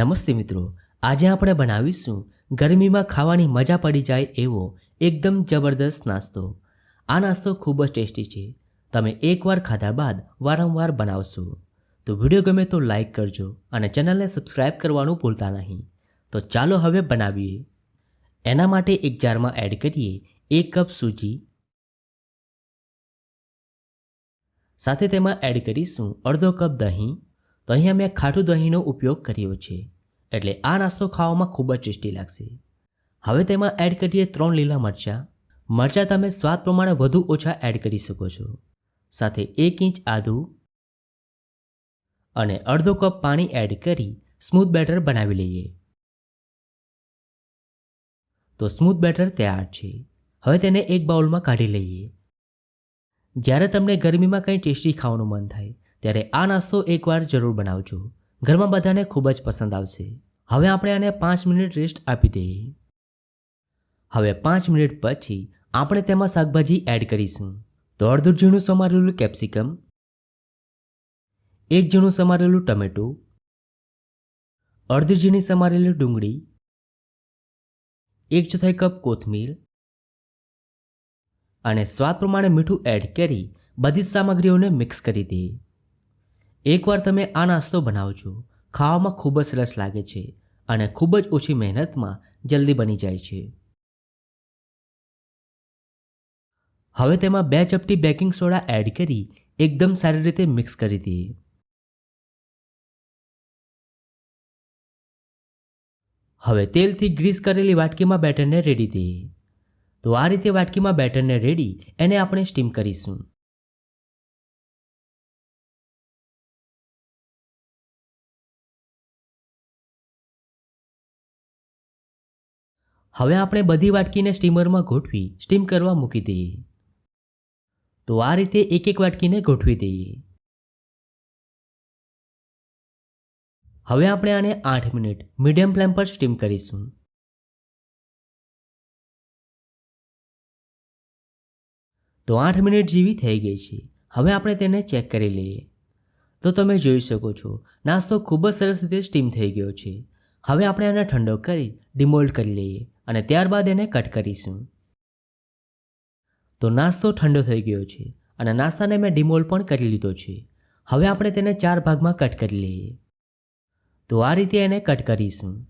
નમસ્તે મિત્રો, આજે આપણે બનાવીશું ગરમીમાં ખાવાની મજા પડી જાય એવો એકદમ જબરદસ્ત નાસ્તો. આ નાસ્તો ખૂબ જ ટેસ્ટી છે. તમે એકવાર ખાધા બાદ વારંવાર બનાવશો. તો વીડિયો ગમે તો લાઈક કરજો અને ચેનલને સબસ્ક્રાઇબ કરવાનું ભૂલતા નહીં. તો ચાલો હવે બનાવીએ. એના માટે એક જારમાં એડ કરીએ એક કપ સૂજી. સાથે તેમાં એડ કરીશું અડધો કપ દહીં. તો અહીંયા મેં ખાટું દહીંનો ઉપયોગ કર્યો છે. એટલે આ નાસ્તો ખાવામાં ખૂબ જ ટેસ્ટી લાગશે. હવે તેમાં એડ કરીએ ત્રણ લીલા મરચાં. મરચાં તમે સ્વાદ પ્રમાણે વધુ ઓછા એડ કરી શકો છો. સાથે એક ઇંચ આદું અને અડધો કપ પાણી એડ કરી સ્મૂથ બેટર બનાવી લઈએ. તો સ્મૂથ બેટર તૈયાર છે. હવે તેને એક બાઉલમાં કાઢી લઈએ. જ્યારે તમને ગરમીમાં કંઈ ટેસ્ટી ખાવાનું મન થાય ત્યારે આ નાસ્તો એકવાર જરૂર બનાવજો. ઘરમાં બધાને ખૂબ જ પસંદ આવશે. હવે આપણે આને પાંચ મિનિટ રેસ્ટ આપી દઈએ. હવે પાંચ મિનિટ પછી આપણે તેમાં શાકભાજી એડ કરીશું. તો અડધું ઝીણું સમારેલું કેપ્સિકમ એક ઝીણું સમારેલું ટમેટું અડધી ઝીણી સમારેલી ડુંગળી, એક ચોથાઈ કપ કોથમીર અને સ્વાદ પ્રમાણે મીઠું એડ કરી બધી સામગ્રીઓને મિક્સ કરી દઈએ. એકવાર તમે આ નાસ્તો બનાવજો. ખાવામાં ખૂબ જ સરસ લાગે છે અને ખૂબ જ ઓછી મહેનતમાં જલ્દી બની જાય છે. હવે તેમાં બે ચપટી બેકિંગ સોડા એડ કરી એકદમ સારી રીતે મિક્સ કરી દઈએ. હવે તેલથી ગ્રીસ કરેલી વાટકીમાં બેટરને રેડી દઈએ. તો આ રીતે વાટકીમાં બેટરને રેડી, એને આપણે સ્ટીમ કરીશું. હવે આપણે બધી વાટકીને સ્ટીમરમાં ગોઠવી સ્ટીમ કરવા મૂકી દઈએ. તો આ રીતે એક એક વાટકીને ગોઠવી દઈએ. હવે આપણે આને આઠ મિનિટ મીડિયમ ફ્લેમ પર સ્ટીમ કરીશું. તો આઠ મિનિટ જેવી થઈ ગઈ છે. હવે આપણે તેને ચેક કરી લઈએ. તો તમે જોઈ શકો છો, નાસ્તો ખૂબ જ સરસ રીતે સ્ટીમ થઈ ગયો છે. હવે આપણે આને ઠંડો કરી ડિમોલ્ડ કરી લઈએ. અને ત્યારબાદ એને કટ કરીશું. તો નાસ્તો ઠંડો થઈ ગયો છે અને નાસ્તાને મેં ડિમોલ પણ કરી લીધો છે. હવે આપણે તેને ચાર ભાગમાં કટ કરી લઈએ. તો આ રીતે એને કટ કરીશું.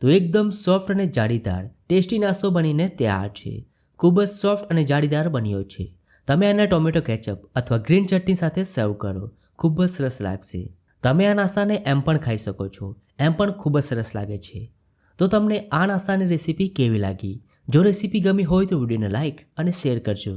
તો એકદમ સોફ્ટ અને જાળીદાર, ટેસ્ટી નાસ્તો બનીને તૈયાર છે. ખૂબ જ સોફ્ટ અને જાળીદાર બન્યો છે. તમે આને ટોમેટો કેચઅપ અથવા ગ્રીન ચટણી સાથે સર્વ કરો. ખૂબ જ સરસ લાગશે. તમે આ નાસ્તાને એમ પણ ખાઈ શકો છો. એમ પણ ખૂબ જ સરસ લાગે છે. તો તમને આ નાસ્તાની રેસીપી કેવી લાગી? જો રેસીપી ગમી હોય તો વિડીયોને લાઇક અને શેર કરજો.